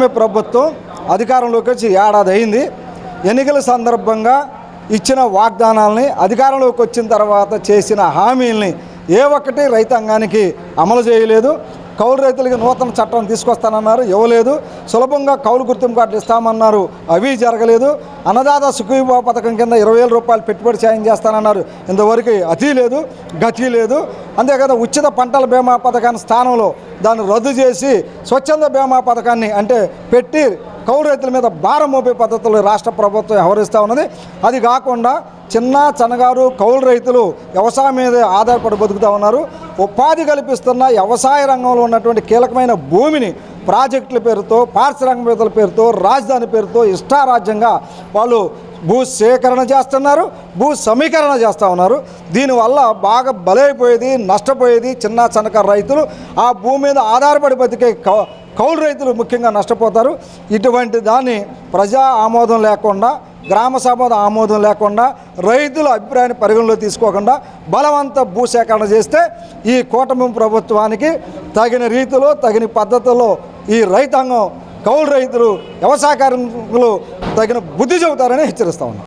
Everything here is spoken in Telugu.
ప్రభుత్వం అధికారంలోకి వచ్చి ఏడాది అయింది. ఎన్నికల సందర్భంగా ఇచ్చిన వాగ్దానాలని అధికారంలోకి వచ్చిన తర్వాత చేసిన హామీల్ని ఏ ఒక్కటి రైతాంగానికి అమలు చేయలేదు. కౌలు రైతులకి నూతన చట్టం తీసుకొస్తానన్నారు. ఇవ్వలేదు. సులభంగా కౌలు గుర్తింపు కార్డులు ఇస్తామన్నారు. అవి జరగలేదు. అన్నదాత సుఖీభావ పథకం కింద ఇరవై వేల రూపాయలు పెట్టుబడి సాయం చేస్తానన్నారు. ఇంతవరకు అతి లేదు గతి లేదు. అంతేకాదు ఉచిత పంటల బీమా పథకాన్ని స్థానంలో దాన్ని రద్దు చేసి స్వచ్ఛంద బీమా పథకాన్ని అంటే పెట్టి కౌలు రైతుల మీద భారం మోపే పద్ధతులు రాష్ట్ర ప్రభుత్వం వ్యవహరిస్తూ ఉన్నది. అది కాకుండా చిన్న చనగారు కౌలు రైతులు వ్యవసాయం మీద ఆధారపడి బతుకుతూ ఉన్నారు. ఉపాధి కల్పిస్తున్న వ్యవసాయ రంగంలో ఉన్నటువంటి కీలకమైన భూమిని ప్రాజెక్టుల పేరుతో పారిశ్రామికవేత్తల పేరుతో రాజధాని పేరుతో ఇష్టారాజ్యంగా వాళ్ళు భూ సేకరణ చేస్తున్నారు భూ సమీకరణ చేస్తూ ఉన్నారు. దీనివల్ల బాగా బలైపోయేది నష్టపోయేది చిన్న చిన్నకారు రైతులు. ఆ భూమి మీద ఆధారపడి బతికే కౌ- కౌలు రైతులు ముఖ్యంగా నష్టపోతారు. ఇటువంటి దాన్ని ప్రజా ఆమోదం లేకుండా గ్రామ సభ ఆమోదం లేకుండా రైతుల అభిప్రాయాన్ని పరిగణలో తీసుకోకుండా బలవంత భూసేకరణ చేస్తే ఈ కూటమి ప్రభుత్వానికి తగిన రీతిలో తగిన పద్ధతిలో ఈ రైతాంగం కౌలు రైతులు వ్యవసాయ కార్మికులు తగిన బుద్ధి చెబుతారని హెచ్చరిస్తా ఉన్నాం.